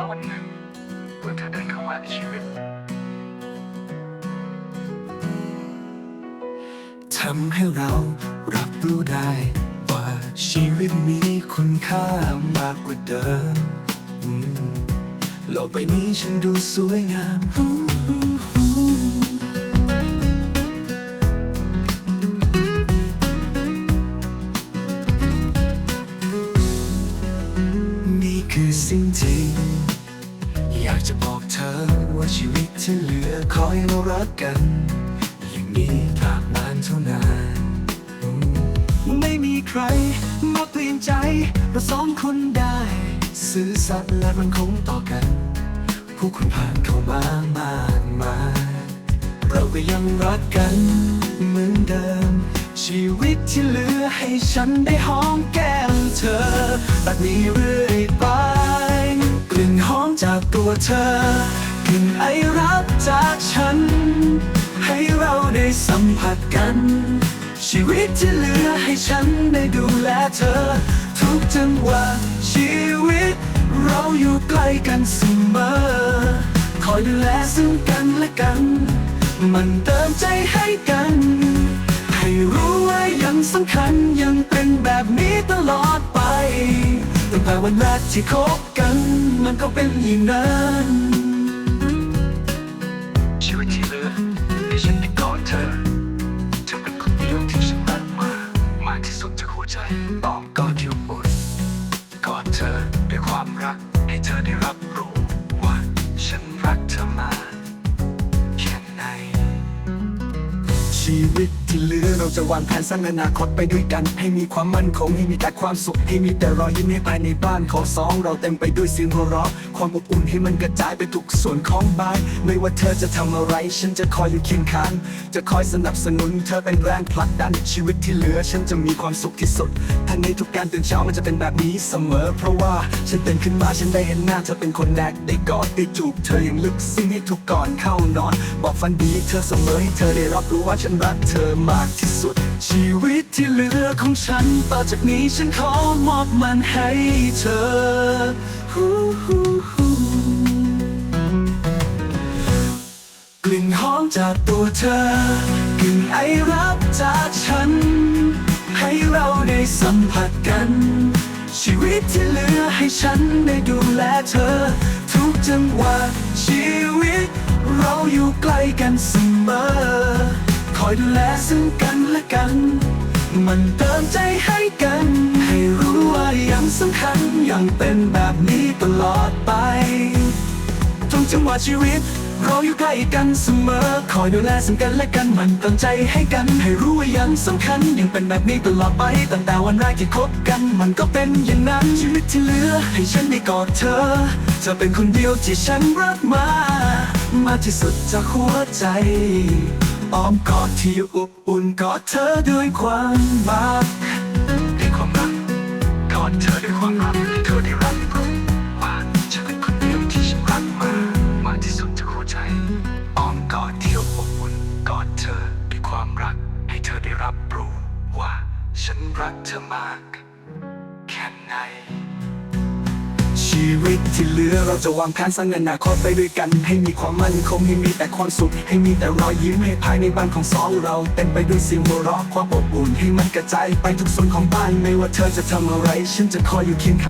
แล้ววันหนึ่งเมื่อเธอเดินเข้ามาในชีวิต ทำให้เรารับรู้ได้ ว่าชีวิตมีคุณค่ามากกว่าเดิมโลกใบนี้ฉันดูสวยงามนี่คือสิ่งจริงอยากจะบอกเธอว่าชีวิตที่เหลือขอให้เรารักกัน อย่างนี้ตราบนานเท่านานไม่มีใครมาเปลี่ยนใจเราสองคนได้ซื่อสัตย์และมันคงต่อกัน ผู้คนผ่านเข้ามามากมายเราก็ยังรักกันเหมือนเดิม ชีวิตที่เหลือให้ฉันได้หอมแก้มเธอแบบนี้เรื่อยไป จาเธอกลิ่นไอรักจากฉัน ให้เราได้สัมผัสกัน ชีวิตที่เหลือให้ฉันได้ดูแลเธอ ทุกจังหวะชีวิต เราอยู่ใกล้กันเสมอ คอยดูแลซึ่งกันและกัน มันเติมใจให้กัน ให้รู้ว่ายังสำคัญยังเป็นแบบนี้ตลอดไป งแต่วันแรกที่คบกัน มันก็เป็นอย่างนั้นชีวิตที่เหลือให้ฉันได้กอดเธอเธอเป็นคนเดียวที่ฉันรักมากมากที่สุดจากหัวใจต้องกอดที่อบนกอดเธอด้วยความรักให้เธอได้รับรู้ว่าฉันรักเธอมาแค่ไหนชีวิตที่เหลือเราจะวางแผนสร้างอนาคตไปด้วยกัน ให้มีความมั่นคงให้มีแต่ความสุขให้มีแต่รอยยิ้มให้ภายในบ้านของสองเราเต็มไปด้วยเสียงหัวเราะความอบอุ่นให้มันกระจายไปทุกส่วนของบ้านไม่ว่าเธอจะทำอะไร ฉันจะคอยอยู่เคียงข้าง จะคอยสนับสนุน เธอเป็นแรงผลักดันชีวิตที่เหลือ ฉันจะมีความสุขที่สุดทั้งในทุกการตื่นเช้ามันจะเป็นแบบนี้เสมอ เพราะว่าฉันตื่นขึ้นมาฉันได้เห็นหน้าเธอเป็นคนแรกได้กอดได้จูบเธออย่างลึกซึ้งให้ทุกก่อนเข้านอน บอกฝันดีเธอเสมอให้เธอได้รับรู้ว่าฉันรักเธอมากที่สุด ชีวิตที่เหลือของฉัน ต่อจากนี้ฉันขอมอบมันให้เธอฮูฮูฮูกลิ่นหอมจากตัวเธอกลิ่นไอรับจากฉัน ให้เราได้สัมผัสกัน ชีวิตที่เหลือให้ฉันได้ดูแลเธอ ทุกจังหวะชีวิต เราอยู่ใกล้กันเสมอ คอยดูแลซึ่งกันและกัน มันเติมใจให้กัน ให้รู้ว่ายังสำคัญยังเป็นแบบนี้ตลอดไปทุกจังหวะชีวิตเราอยู่ใกล้กันเสมอ คอยดูแลซึ่งกันและกัน มันเติมใจให้กัน ให้รู้ว่ายังสำคัญ ยังเป็นแบบนี้ตลอดไป ตั้งแต่วันแรกที่คบกัน มันก็เป็นอย่างนั้น ชีวิตที่เหลือ ให้ฉันได้กอดเธอ เธอเป็นคนเดียวที่ฉันรักมา มากที่สุดจากหัวใจ อ้อมกอดที่อบอุ่นกอดเธอด้วยความรักด้วยความรักกอดเธอด้วยความรักเธอได้รับรู้ว่าฉันเป็นคนเดียวที่ฉันรักมากมากที่สุดจากหัวใจอ้อมกอดที่อบอุ่นกอดเธอด้วยความรัก ให้เธอได้รับรู้ว่าฉันรักเธอมาก แค่ไหน ชีวิตที่เหลือเราจะวางแผนสร้างอนาคตไปด้วยกัน ให้มีความมั่นคงให้มีแต่ความสุข ให้มีแต่รอยยิ้มให้ภายในบ้านของสองเรา เต็มไปด้วยเสียงหัวเราะความอบอุ่นให้มันกระจายไปทุกส่วนของบ้านไม่ว่าเธอจะทำอะไร ฉันจะคอยอยู่เคียงข้าง